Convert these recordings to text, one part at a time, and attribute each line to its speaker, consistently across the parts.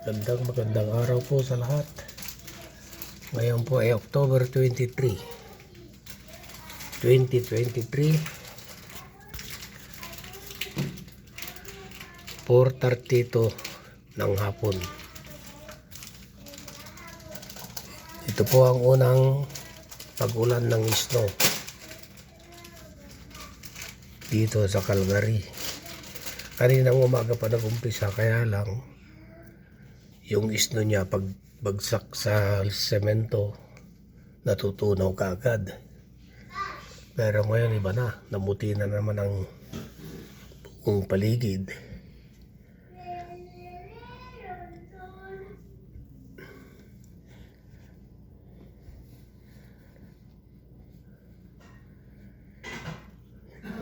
Speaker 1: Magandang magandang araw po sa lahat. Ngayon po ay October 23. 2023. 4.32 ng hapon. Ito po ang unang pag-ulan ng snow dito sa Calgary. Kaninang umaga pa nag-umpisa kaya lang yung isno niya pag bagsak sa semento natutunaw kaagad. Pero ngayon iba na, namuti na naman ang buong paligid.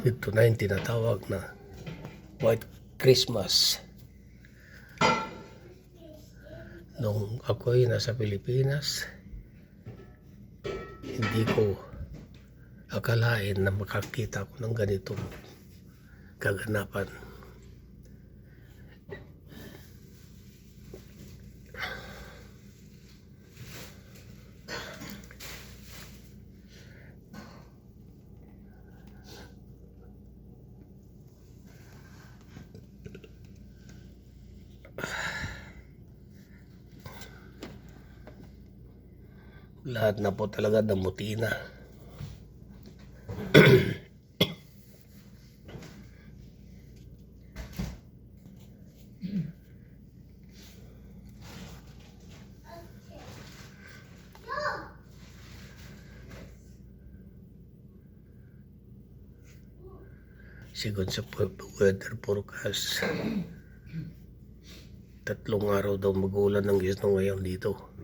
Speaker 1: Ito na yung tinatawag na White Christmas. Nung ako'y nasa Pilipinas, hindi ko akalain na makakita ko ng ganitong kaganapan. Lahat na po talaga namuti na. Sigon sa weather forecast, tatlong araw daw mag-uulan ng isno ngayon dito.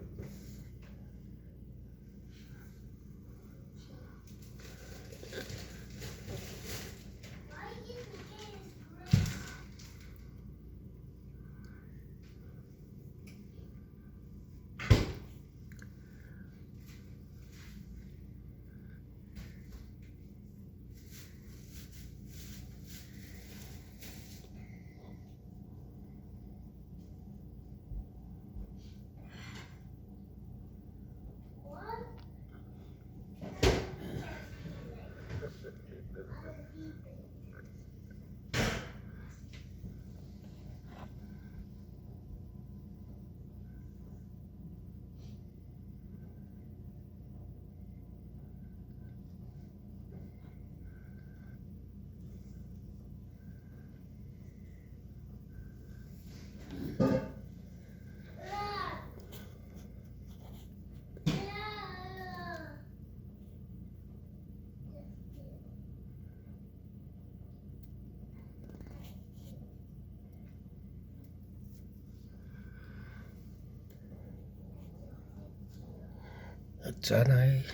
Speaker 1: At sana ay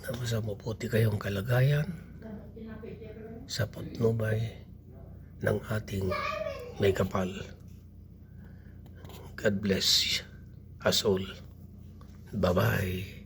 Speaker 1: nasa mabuti kayong kalagayan sa patnubay ng ating may kapal. God bless us all. Bye-bye.